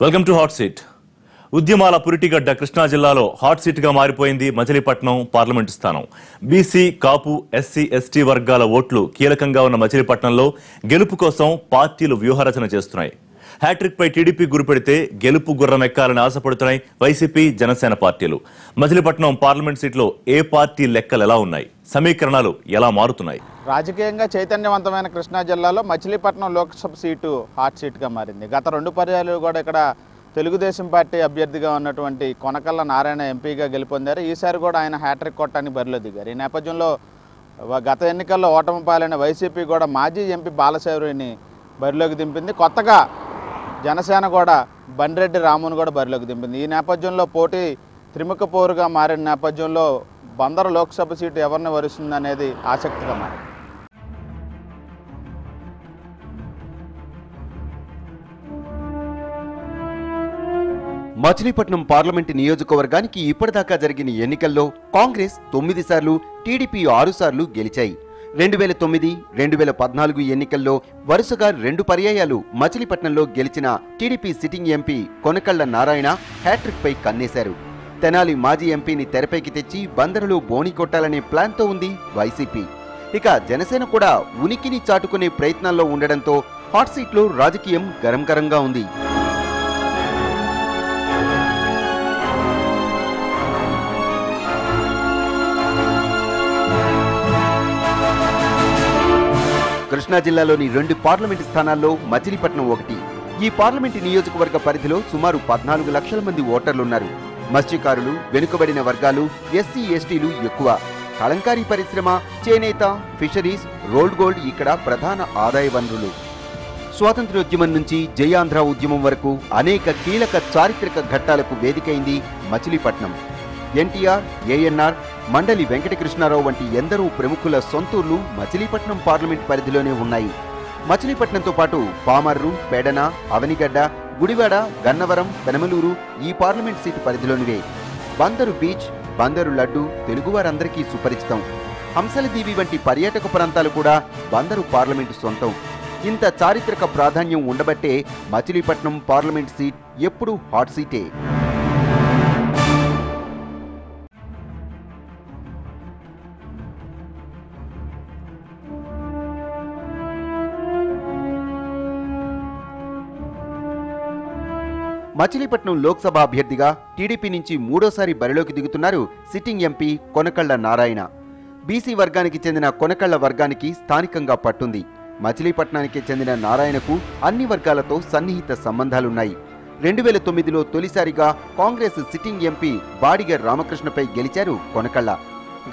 Welcome to hot seat. ఉద్యమాల పురిటిగడ్డ కృష్ణా జిల్లాలో hot సీట్గా మారిపోయింది మచిలీపట్నం పార్లమెంటు స్థానం. బీసీ కాపు ఎస్సీ ఎస్టీ వర్గాల ఓట్లు కీలకంగా ఉన్న మచిలీపట్నంలో గెలుపు కోసం పార్టీలు వ్యూహరచన చేస్తున్నాయి. హ్యాట్రిక్ పై టీడీపీ గురిపెడితే గెలుపు గుర్రం ఎక్కాలని ఆశపడుతున్నాయి వైసీపీ జనసేన పార్టీలు. మచిలీపట్నం పార్లమెంట్ సీట్లో ఏ పార్టీ లెక్కలు ఎలా ఉన్నాయి? సమీకరణాలు ఎలా మారుతున్నాయి? రాజకీయంగా చైతన్యవంతమైన కృష్ణా జిల్లాలో మచిలీపట్నం లోక్సభ సీటు హాట్ సీట్గా మారింది. గత రెండు పర్యాలు కూడా ఇక్కడ తెలుగుదేశం పార్టీ అభ్యర్థిగా ఉన్నటువంటి కొనకల్ల నారాయణ ఎంపీగా గెలుపొందారు. ఈసారి కూడా ఆయన హ్యాట్రిక్ కొట్టడానికి బరిలో దిగారు. ఈ నేపథ్యంలో గత ఎన్నికల్లో ఓటమి పాలైన వైసీపీ కూడా మాజీ ఎంపీ బాలశౌరిని బరిలోకి దింపింది. కొత్తగా జనసేన కూడా బండిరెడ్డి రామును కూడా బరిలోకి దింపింది. ఈ నేపథ్యంలో పోటీ త్రిముఖ పోరుగా మారిన నేపథ్యంలో బందరు లోక్సభ సీటు ఎవరిని వరుస్తుంది అనేది ఆసక్తిగా మారింది. మచిలీపట్నం పార్లమెంటు నియోజకవర్గానికి ఇప్పటిదాకా జరిగిన ఎన్నికల్లో కాంగ్రెస్ తొమ్మిది సార్లు టీడీపీ ఆరు సార్లు గెలిచాయి. రెండు వేల తొమ్మిది రెండు వేల పద్నాలుగు ఎన్నికల్లో వరుసగా రెండు పర్యాయాలు మచిలీపట్నంలో గెలిచిన TDP sitting MP Konakalla Narayana హ్యాట్రిక్పై కన్నేశారు. తెనాలి మాజీ ఎంపీని తెరపైకి తెచ్చి బందరులో బోని కొట్టాలనే ప్లాన్తో ఉంది వైసీపీ. ఇక జనసేన కూడా ఉనికిని చాటుకునే ప్రయత్నాల్లో ఉండడంతో హాట్ సీట్లో రాజకీయం గరం గరంగా ఉంది. కృష్ణా జిల్లాలోని రెండు పార్లమెంటు స్థానాల్లో మచిలీపట్నం ఒకటి. ఈ పార్లమెంటు నియోజకవర్గ పరిధిలో సుమారు పద్నాలుగు లక్షల మంది ఓటర్లున్నారు. మత్స్యకారులు వెనుకబడిన వర్గాలు ఎస్సీ ఎస్టీలు ఎక్కువ. కలంకారీ పరిశ్రమ చేనేత ఫిషరీస్ రోల్డ్ గోల్డ్ ఇక్కడ ప్రధాన ఆదాయ వనరులు. స్వాతంత్ర్యోద్యమం నుంచి జయాంధ్ర ఉద్యమం వరకు అనేక కీలక చారిత్రక ఘట్టాలకు వేదికైంది మచిలీపట్నం. ఎన్టీఆర్ ఏఎన్ఆర్ మండలి వెంకటకృష్ణారావు వంటి ఎందరో ప్రముఖుల సొంతూర్లు మచిలీపట్నం పార్లమెంట్ పరిధిలోనే ఉన్నాయి. మచిలీపట్నంతో పాటు పామర్రు పెడన అవనిగడ్డ గుడివాడ గన్నవరం పెనమలూరు ఈ పార్లమెంట్ సీటు పరిధిలోనివే. బందరు బీచ్ బందరు లడ్డు తెలుగువారందరికీ సుపరిచితం. హంసలదీవి వంటి పర్యాటక ప్రాంతాలు కూడా బందరు పార్లమెంటు సొంతం. ఇంత చారిత్రక ప్రాధాన్యం ఉండబట్టే మచిలీపట్నం పార్లమెంట్ సీట్ ఎప్పుడూ హాట్ సీటే. మచిలీపట్నం లోక్సభ అభ్యర్థిగా టీడీపీ నుంచి మూడోసారి బరిలోకి దిగుతున్నారు sitting MP Konakalla Narayana. BC వర్గానికి చెందిన కొనకళ్ళ వర్గానికి స్థానికంగా పట్టుంది. మచిలీపట్నానికి చెందిన నారాయణకు అన్ని వర్గాలతో సన్నిహిత సంబంధాలున్నాయి. రెండు వేల తొమ్మిదిలో తొలిసారిగా కాంగ్రెస్ సిట్టింగ్ ఎంపీ బాడిగ రామకృష్ణపై గెలిచారు కొనకళ్ళ.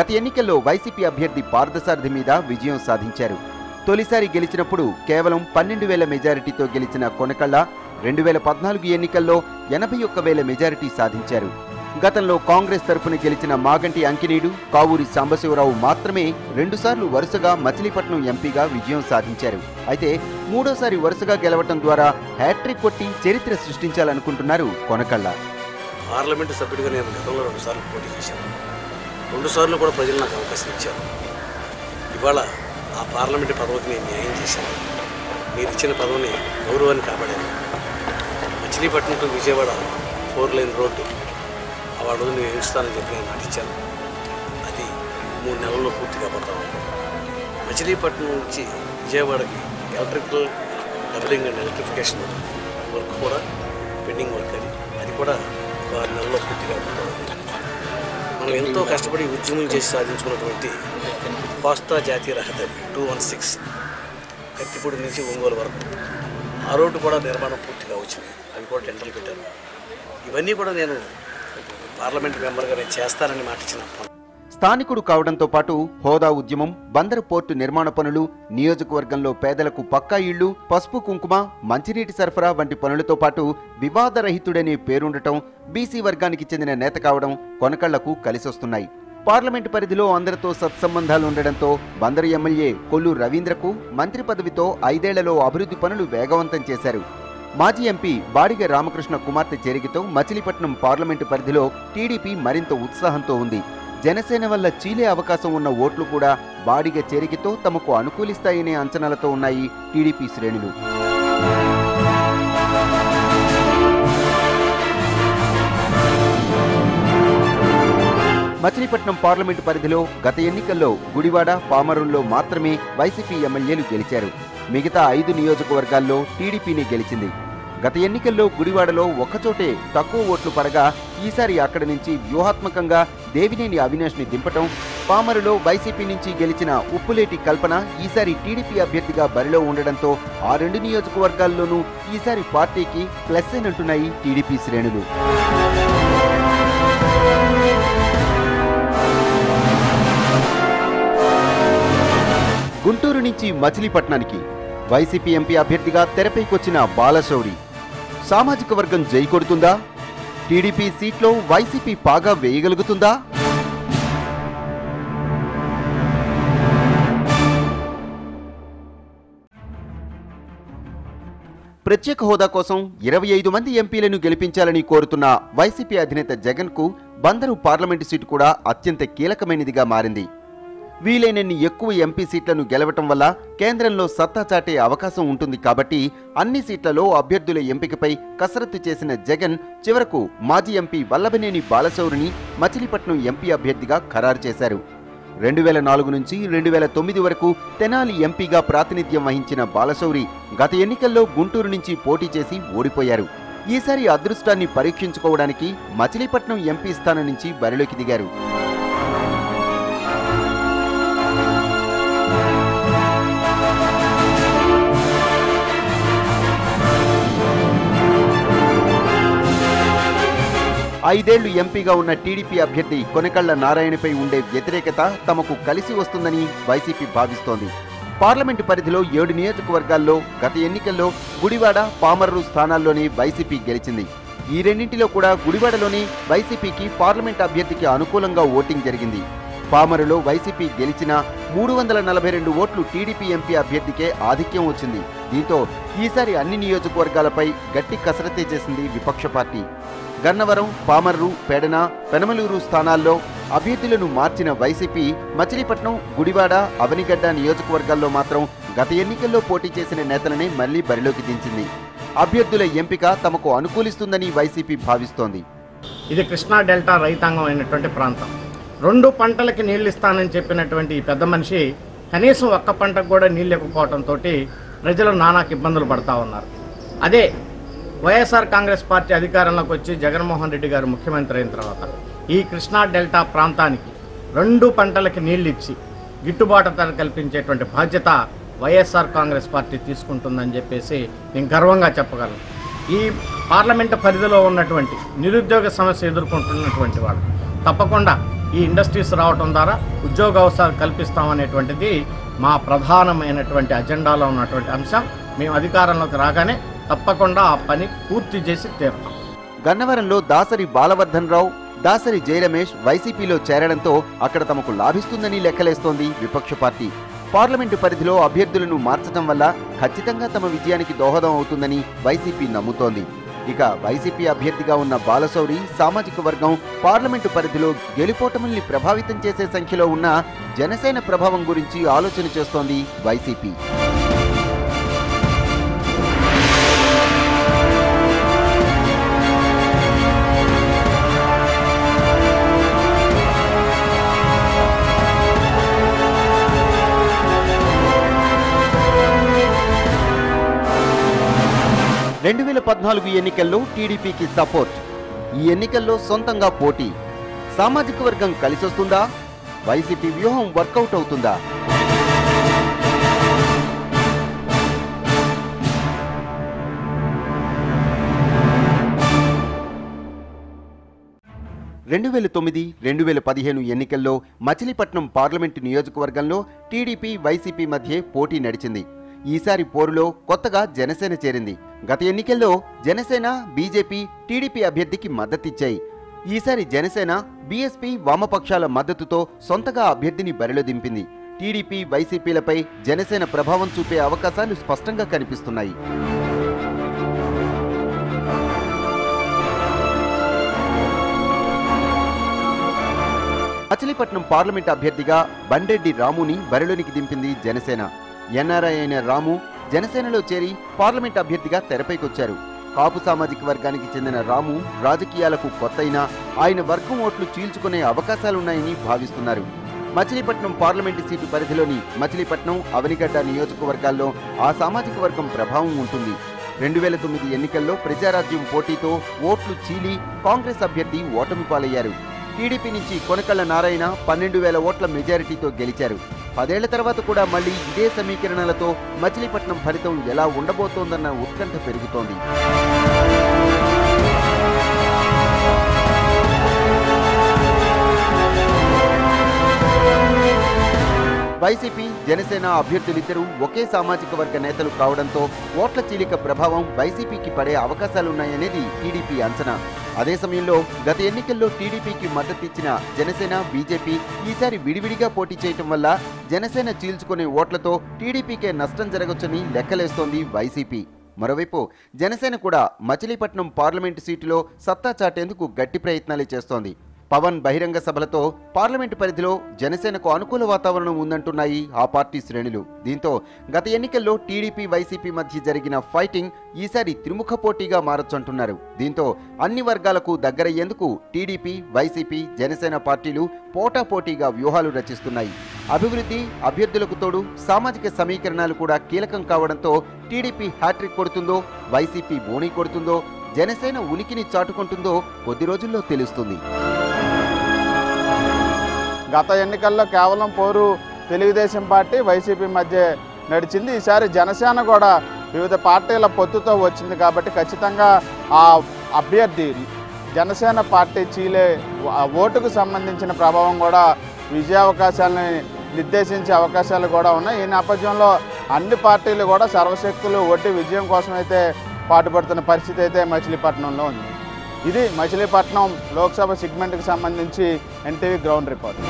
గత ఎన్నికల్లో వైసీపీ అభ్యర్థి పార్థసారథి మీద విజయం సాధించారు. తొలిసారి గెలిచినప్పుడు కేవలం పన్నెండు వేల మెజారిటీతో గెలిచిన కొనకళ్ళ రెండు వేల పద్నాలుగు ఎన్నికల్లో ఎనభై ఒక్క వేల మెజారిటీ సాధించారు. గతంలో కాంగ్రెస్ తరపున గెలిచిన మాగంటి అంకినీడు కావూరి సాంబశివరావు మాత్రమే రెండుసార్లు వరుసగా మచిలీపట్నం ఎంపీగా విజయం సాధించారు. అయితే మూడోసారి వరుసగా గెలవటం ద్వారా హ్యాట్రిక్ కొట్టి చరిత్ర సృష్టించాలనుకుంటున్నారు కొనకళ్ళ. పార్లమెంటు సభ్యుడిగా నేను గతంలో రెండుసార్లు పోటీ చేశాను. రెండుసార్లు కూడా ప్రజలు నాకు అవకాశం ఇచ్చారు. ఇవాళ ఆ పార్లమెంటు పదవికి నేను న్యాయం చేశాను. మీరు ఇచ్చిన పదవిని గౌరవాన్ని కాపాడాను Machilipatnam to Vijayawada four lane road. ఆ వాడు నేను ఇస్తానని చెప్పి నేను నటించాను అది మూడు నెలల్లో పూర్తిగా కాబోతా ఉంది. మచిలీపట్నం నుంచి విజయవాడకి electrical doubling and electrification work కూడా పెండింగ్ వర్క్ అది. అది కూడా ఒక ఆరు నెలల్లో పూర్తిగా కాబోతా ఉంది. మనం ఎంతో కష్టపడి ఉద్యమం చేసి సాధించుకున్నటువంటి కోస్తా జాతీయ రహదారి టూ వన్ సిక్స్ కత్తిపూడి నుంచి ఒంగోలు వరకు. ఆ రోడ్డు కూడా నిర్మాణం పూర్తిగా వచ్చింది. అని కూడా టెండర్లు పెట్టాను ఇవన్నీ కూడా నేను పార్లమెంట్ మెంబర్గా నేను చేస్తానని మాట స్థానికుడు కావడంతో పాటు హోదా ఉద్యమం బందరు పోర్టు నిర్మాణ పనులు నియోజకవర్గంలో పేదలకు పక్కా ఇళ్ళు పసుపు కుంకుమ మంచినీటి సరఫరా వంటి పనులతో పాటు వివాదరహితుడనే పేరుండటం బీసీ వర్గానికి చెందిన నేత కావడం కొనకళ్ళకు కలిసొస్తున్నాయి. పార్లమెంటు పరిధిలో అందరితో సత్సంబంధాలు ఉండడంతో బందరు ఎమ్మెల్యే కొల్లు రవీంద్రకు మంత్రి పదవితో ఐదేళ్ళలో అభివృద్ధి పనులు వేగవంతం చేశారు. మాజీ ఎంపీ బాడిగ రామకృష్ణ కుమార్తె చేరికతో మచిలీపట్నం పార్లమెంటు పరిధిలో టీడీపీ మరింత ఉత్సాహంతో ఉంది. జనసేన వల్ల చీలే అవకాశం ఉన్న ఓట్లు కూడా బాడిగ చేరికతో తమకు అనుకూలిస్తాయనే అంచనాలతో ఉన్నాయి టీడీపీ శ్రేణులు. మచిలీపట్నం పార్లమెంటు పరిధిలో గత ఎన్నికల్లో గుడివాడ పామరుల్లో మాత్రమే వైసీపీ ఎమ్మెల్యేలు గెలిచారు. మిగతా ఐదు నియోజకవర్గాల్లో టీడీపీనే గెలిచింది. గత ఎన్నికల్లో గుడివాడలో ఒక్కచోటే తక్కువ ఓట్లు పడగా ఈసారి అక్కడి నుంచి వ్యూహాత్మకంగా దేవినేని అవినాష్ని దింపటం పామరులో వైసీపీ నుంచి గెలిచిన ఉప్పులేటి కల్పన ఈసారి టీడీపీ అభ్యర్థిగా బరిలో ఉండడంతో ఆ రెండు నియోజకవర్గాల్లోనూ ఈసారి పార్టీకి ప్లస్ అయినంటున్నాయి టీడీపీ శ్రేణులు. గుంటూరు నుంచి మచిలీపట్నానికి వైసీపీ ఎంపీ అభ్యర్థిగా తెరపైకొచ్చిన బాలశౌరి. సామాజిక వర్గం జై కొడుతుందా? టీడీపీ సీట్లో వైసీపీ పాగా వేయగలుగుతుందా? ప్రత్యేక హోదా కోసం ఇరవై ఐదు మంది ఎంపీలను గెలిపించాలని కోరుతున్న వైసీపీ అధినేత జగన్కు బందరు పార్లమెంటు సీటు కూడా అత్యంత కీలకమైనదిగా మారింది. వీలైనన్ని ఎక్కువ ఎంపీ సీట్లను గెలవటం వల్ల కేంద్రంలో సత్తా చాటే అవకాశం ఉంటుంది కాబట్టి అన్ని సీట్లలో అభ్యర్థుల ఎంపికపై కసరత్తు చేసిన జగన్ చివరకు మాజీ ఎంపీ వల్లభనేని బాలశౌరిని మచిలీపట్నం ఎంపీ అభ్యర్థిగా ఖరారు చేశారు. రెండు వేల నాలుగు నుంచి రెండు వేల తొమ్మిది వరకు తెనాలి ఎంపీగా ప్రాతినిధ్యం వహించిన బాలశౌరి గత ఎన్నికల్లో గుంటూరు నుంచి పోటీ చేసి ఓడిపోయారు. ఈసారి అదృష్టాన్ని పరీక్షించుకోవడానికి మచిలీపట్నం ఎంపీ స్థానం నుంచి బరిలోకి దిగారు. ఐదేళ్ళు ఎంపీగా ఉన్న టీడీపీ అభ్యర్థి కొనకళ్ళ నారాయణపై ఉండే వ్యతిరేకత తమకు కలిసి వస్తుందని వైసీపీ భావిస్తోంది. పార్లమెంటు పరిధిలో ఏడు నియోజకవర్గాల్లో గత ఎన్నికల్లో గుడివాడ పామర్రు స్థానాల్లోనే వైసీపీ గెలిచింది. ఈ రెండింటిలో కూడా గుడివాడలోనే వైసీపీకి పార్లమెంట్ అభ్యర్థికి అనుకూలంగా ఓటింగ్ జరిగింది. పామరులో వైసీపీ గెలిచిన మూడు వందల నలభై రెండు ఓట్లు టీడీపీ ఎంపీ అభ్యర్థికే ఆధిక్యం వచ్చింది. దీంతో ఈసారి అన్ని నియోజకవర్గాలపై గట్టి కసరత్తే చేసింది విపక్ష పార్టీ. గన్నవరం పామర్రు పెడన పెనమలూరు స్థానాల్లో అభ్యర్థులను మార్చిన వైసీపీ మచిలీపట్నం గుడివాడ అవనిగడ్డ నియోజకవర్గాల్లో మాత్రం గత ఎన్నికల్లో పోటీ చేసిన నేతలనే మళ్ళీ బరిలోకి దించింది. అభ్యర్థుల ఎంపిక తమకు అనుకూలిస్తుందని వైసీపీ భావిస్తోంది. ఇది కృష్ణా డెల్టా రైతాంగం అయినటువంటి ప్రాంతం. రెండు పంటలకి నీళ్ళు ఇస్తానని చెప్పినటువంటి ఈ పెద్ద మనిషి కనీసం ఒక్క పంటకు కూడా నీళ్ళు ఇవ్వకపోవడంతో ప్రజలు నానాకు ఇబ్బందులు పడతా ఉన్నారు. అదే వైఎస్ఆర్ కాంగ్రెస్ పార్టీ అధికారంలోకి వచ్చి జగన్మోహన్ రెడ్డి గారు ముఖ్యమంత్రి అయిన తర్వాత ఈ కృష్ణా డెల్టా ప్రాంతానికి రెండు పంటలకి నీళ్ళు ఇచ్చి గిట్టుబాటు ధర కల్పించేటువంటి బాధ్యత వైఎస్ఆర్ కాంగ్రెస్ పార్టీ తీసుకుంటుందని చెప్పేసి నేను గర్వంగా చెప్పగలను. ఈ పార్లమెంటు పరిధిలో ఉన్నటువంటి నిరుద్యోగ సమస్య ఎదుర్కొంటున్నటువంటి వాళ్ళు తప్పకుండా ఈ ఇండస్ట్రీస్ రావటం ద్వారా ఉద్యోగ అవసరాలు కల్పిస్తామనేటువంటిది మా ప్రధానమైనటువంటి అజెండాలో ఉన్నటువంటి అంశం. మేము అధికారంలోకి రాగానే తప్పకుండా ఆ పని పూర్తి చేసి తీరుతాం. గన్నవరంలో దాసరి బాలవర్ధన్ రావు దాసరి జయరమేష్ వైసీపీలో చేరడంతో అక్కడ తమకు లాభిస్తుందని లెక్కలేస్తోంది విపక్ష పార్టీ. పార్లమెంటు పరిధిలో అభ్యర్థులను మార్చడం వల్ల ఖచ్చితంగా తమ విజయానికి దోహదం అవుతుందని వైసీపీ నమ్ముతోంది. ఇక వైసీపీ అభ్యర్థిగా ఉన్న బాలశౌరి సామాజిక వర్గం పార్లమెంటు పరిధిలో గెలుపోటముల్ని ప్రభావితం చేసే సంఖ్యలో ఉన్న జనసేన ప్రభావం గురించి ఆలోచన చేస్తోంది వైసీపీ. రెండు వేల పద్నాలుగు ఎన్నికల్లో టీడీపీకి సపోర్ట్. ఈ ఎన్నికల్లో సొంతంగా పోటీ. సామాజిక వర్గం కలిసొస్తుందా? వైసీపీ వ్యూహం వర్కౌట్ అవుతుందా? రెండు వేల తొమ్మిది రెండు వేల పదిహేను ఎన్నికల్లో మచిలీపట్నం పార్లమెంటు నియోజకవర్గంలో టీడీపీ వైసీపీ మధ్య పోటీ నడిచింది. ఈసారి పోరులో కొత్తగా జనసేన చేరింది. గత ఎన్నికల్లో జనసేన బీజేపీ టీడీపీ అభ్యర్థికి మద్దతిచ్చాయి. ఈసారి జనసేన బీఎస్పీ వామపక్షాల మద్దతుతో సొంతగా అభ్యర్థిని బరిలో దింపింది. టీడీపీ వైసీపీలపై జనసేన ప్రభావం చూపే అవకాశాలు స్పష్టంగా కనిపిస్తున్నాయి. మచిలీపట్నం పార్లమెంట్ అభ్యర్థిగా బండెడ్డి రాముని బరిలోనికి దింపింది జనసేన. ఎన్ఆర్ఐ అయిన రాము జనసేనలో చేరి పార్లమెంట్ అభ్యర్థిగా తెరపైకొచ్చారు. కాపు సామాజిక వర్గానికి చెందిన రాము రాజకీయాలకు కొత్తైనా ఆయన వర్గం ఓట్లు చీల్చుకునే అవకాశాలున్నాయని భావిస్తున్నారు. మచిలీపట్నం పార్లమెంటు సీటు పరిధిలోని మచిలీపట్నం అవనిగడ్డ నియోజకవర్గాల్లో ఆ సామాజిక వర్గం ప్రభావం ఉంటుంది. రెండు వేల తొమ్మిది ఎన్నికల్లో ప్రజారాజ్యం పోటీతో ఓట్లు చీలి కాంగ్రెస్ అభ్యర్థి ఓటమి పాలయ్యారు టీడీపీ నుంచి కొనకళ్ళ నారాయణ పన్నెండు వేల ఓట్ల మెజారిటీతో గెలిచారు. పదేళ్ళ తర్వాత కూడా మళ్ళీ ఇదే సమీకరణలతో మచిలీపట్నం ఫలితం ఎలా ఉండబోతోందన్న ఉత్కంఠ పెరుగుతోంది. వైసీపీ జనసేన అభ్యర్థులిద్దరూ ఒకే సామాజిక వర్గ నేతలు కావడంతో ఓట్ల చీలిక ప్రభావం వైసీపీకి పడే అవకాశాలున్నాయనేది టీడీపీ అంచనా. అదే సమయంలో గత ఎన్నికల్లో టీడీపీకి మద్దతిచ్చిన జనసేన బీజేపీ ఈసారి విడివిడిగా పోటీ చేయటం వల్ల జనసేన చీల్చుకునే ఓట్లతో టీడీపీకే నష్టం జరగొచ్చని లెక్కలేస్తోంది వైసీపీ. మరోవైపు జనసేన కూడా మచిలీపట్నం పార్లమెంటు సీటులో సత్తా చాటేందుకు గట్టి ప్రయత్నాలే చేస్తోంది. పవన్ బహిరంగ సభలతో పార్లమెంటు పరిధిలో జనసేనకు అనుకూల వాతావరణం ఉందంటున్నాయి ఆ పార్టీ శ్రేణులు. దీంతో గత ఎన్నికల్లో టీడీపీ వైసీపీ మధ్య జరిగిన ఫైటింగ్ ఈసారి త్రిముఖ పోటీగా మారొచ్చంటున్నారు. దీంతో అన్ని వర్గాలకు దగ్గరయ్యేందుకు టీడీపీ వైసీపీ జనసేన పార్టీలు పోటాపోటీగా వ్యూహాలు రచిస్తున్నాయి. అభివృద్ధి అభ్యర్థులకు తోడు సామాజిక సమీకరణాలు కూడా కీలకం కావడంతో టీడీపీ హ్యాట్రిక్ కొడుతుందో వైసీపీ బోణీ కొడుతుందో జనసేన ఉనికిని చాటుకుంటుందో కొద్ది రోజుల్లో తెలుస్తుంది. గత ఎన్నికల్లో కేవలం పోరు తెలుగుదేశం పార్టీ వైసీపీ మధ్య నడిచింది. ఈసారి జనసేన కూడా వివిధ పార్టీల పొత్తుతో వచ్చింది కాబట్టి ఖచ్చితంగా ఆ అభ్యర్థి జనసేన పార్టీ చీలే ఓటుకు సంబంధించిన ప్రభావం కూడా విజయావకాశాలని నిర్దేశించే అవకాశాలు కూడా ఉన్నాయి. ఈ నేపథ్యంలో అన్ని పార్టీలు కూడా సర్వశక్తులు ఒట్టి విజయం కోసమైతే పాటుపడుతున్న పరిస్థితి అయితే మచిలీపట్నంలో ఉంది. ఇది మచిలీపట్నం లోక్సభ సెగ్మెంట్కి సంబంధించి ఎన్టీవీ గ్రౌండ్ రిపోర్ట్.